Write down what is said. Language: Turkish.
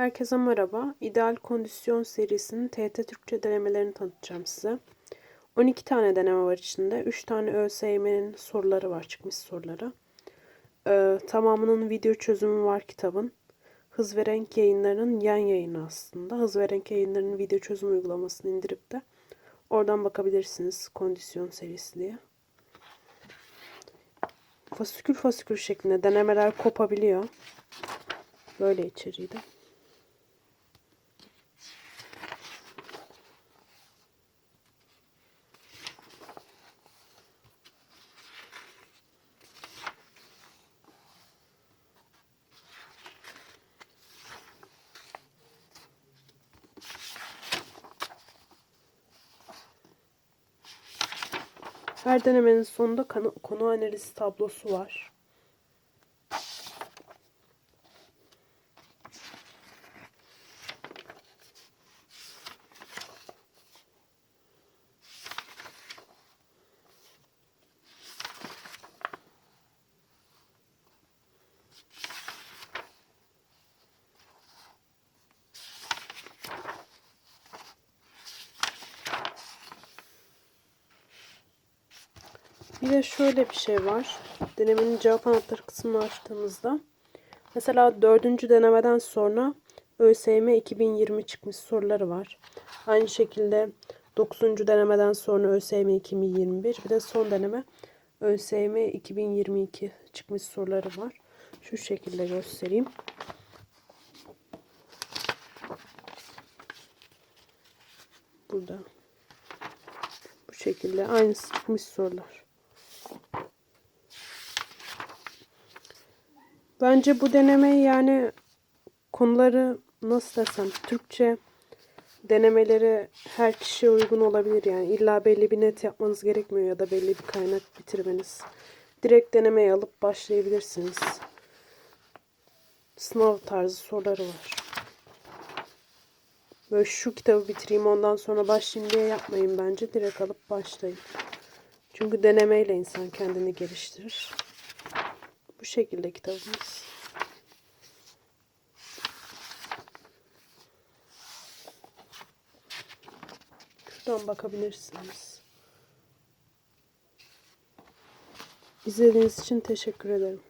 Herkese merhaba. İdeal Kondisyon serisinin TET Türkçe denemelerini tanıtacağım size. 12 tane deneme var içinde. 3 tane ÖSYM'nin soruları var, çıkmış soruları. Ee, tamamının video çözümü var kitabın. Hız ve Renk yayınlarının yan yayını aslında. Hız ve Renk yayınlarının video çözüm uygulamasını indirip de oradan bakabilirsiniz kondisyon serisi diye. Fasikül fasikül şeklinde denemeler kopabiliyor. Böyle içeriği de. Her denemenin sonunda konu, analizi tablosu var. Bir de şöyle bir şey var. Denemenin cevap anahtarı kısmını açtığımızda mesela dördüncü denemeden sonra ÖSYM 2020 çıkmış soruları var. Aynı şekilde 9. denemeden sonra ÖSYM 2021 bir de son deneme ÖSYM 2022 çıkmış soruları var. Şu şekilde göstereyim. Burada. Bu şekilde aynısı çıkmış sorular. Bence bu deneme yani konuları nasıl desem Türkçe denemeleri her kişiye uygun olabilir yani illa belli bir net yapmanız gerekmiyor ya da belli bir kaynak bitirmeniz. Direkt denemeyi alıp başlayabilirsiniz. Sınav tarzı soruları var. Böyle şu kitabı bitireyim ondan sonra başlayayım diye yapmayın bence. Direkt alıp başlayın. Çünkü denemeyle insan kendini geliştirir. Bu şekilde kitabımız. Şuradan bakabilirsiniz. İzlediğiniz için teşekkür ederim.